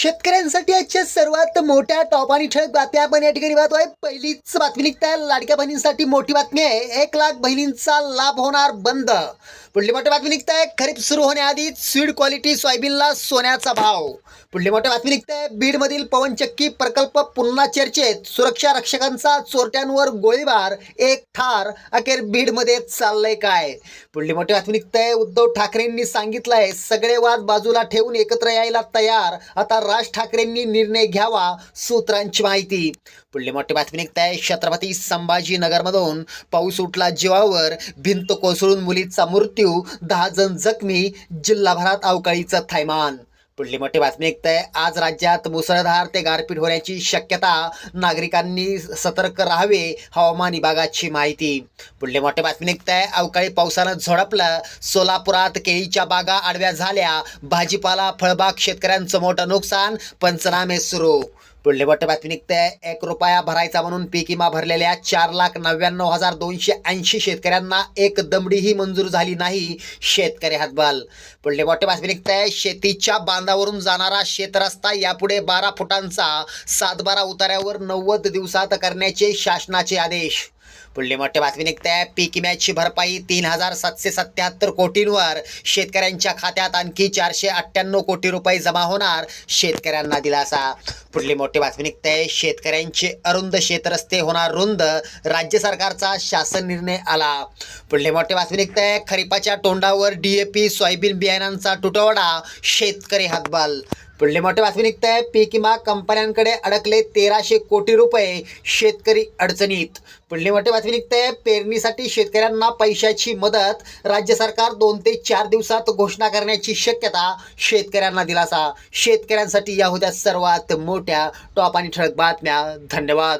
शेतकऱ्यांसाठी आजच्या सर्वात मोठ्या टॉप आणि ठळक बातम्या आपण या ठिकाणी पाहतोय. पहिलीच बातमी निघताय. लाडक्या बहिणींसाठी मोठी बातमी आहे. एक लाख बहिणींचा लाभ होणार बंद. पुढली मोठी बातमी निघताय. खरीप सुरू होण्याआधी स्वीड क्वालिटी सोयाबीनला सोन्याचा भाव. पुढली मोठी बातमी निघताय. बीडमधील पवनचक्की प्रकल्प पुन्हा चर्चेत. सुरक्षा रक्षकांचा चोरट्यांवर गोळीबार. एक ठार. अखेर बीडमध्ये चाललंय काय? पुढली मोठी बातमी निघताय. उद्धव ठाकरेंनी सांगितलंय सगळे वाद बाजूला ठेवून एकत्र यायला तयार. आता राज ठाकरेंनी निर्णय घ्यावा सूत्रांची माहिती. पुढली मोठी बातमी निघताय. छत्रपती संभाजीनगरमधून पाऊस उठला जीवावर. भिंत कोसळून मुलीचा मृत्यू. दहा जण जखमी जिल्हाभरात अवकाळीचं थैमान. पुढली मोठी बातमी ऐकतंय आज राज्यात मुसळधार ते गारपीट होण्याची शक्यता नागरिकांनी सतर्क राहावे हवामान विभागाची माहिती. पुढली मोठी बातमी निघताय अवकाळी पावसानं झोडपलं सोलापुरात केळीच्या बागा आडव्या झाल्या भाजीपाला फळबाग शेतकऱ्यांचं मोठं नुकसान पंचनामे सुरू. पुढले मोठी बातमी एक रुपया भरायचा म्हणून पीक विमा भरलेल्या चार लाख नव्याण्णव हजार दोनशे ऐंशी शेतकऱ्यांना एक दमडीही मंजूर झाली नाही शेतकरी हातबाल. पुढले मोठी बातमी शेतीच्या बांधावरून जाणारा शेतरस्ता यापुढे बारा फुटांचा सातबारा उतार्यावर नव्वद दिवसात करण्याचे शासनाचे आदेश. पुढली मोठी बातमी निघते. पीक विम्याची भरपाई तीन हजार सातशे सत्याहत्तर कोटींवर. शेतकऱ्यांच्या खात्यात आणखी चारशे अठ्ठ्याण्णव कोटी रुपये जमा होणार शेतकऱ्यांना दिलासा. पुढली मोठी बातमी निघते. शेतकऱ्यांचे अरुंद शेतरस्ते होणार रुंद राज्य सरकारचा शासन निर्णय आला. पुढली मोठी बातमी निघते. खरीपाच्या तोंडावर डीएपी सोयाबीन बियाणांचा तुटवडा शेतकरी हातबल. पुढले मोठे बातमी आहे पीक विमा कंपन्यांकडे अडकले तेराशे कोटी रुपये शेतकरी अडचणीत. पुढली मोठी बातमी आहे पेरणीसाठी शेतकऱ्यांना पैशाची मदत. राज्य सरकार दोन ते चार दिवसात घोषणा करण्याची शक्यता शेतकऱ्यांना दिलासा. शेतकऱ्यांसाठी या होत्या सर्वात मोठ्या टॉप आणि ठळक बातम्या. धन्यवाद.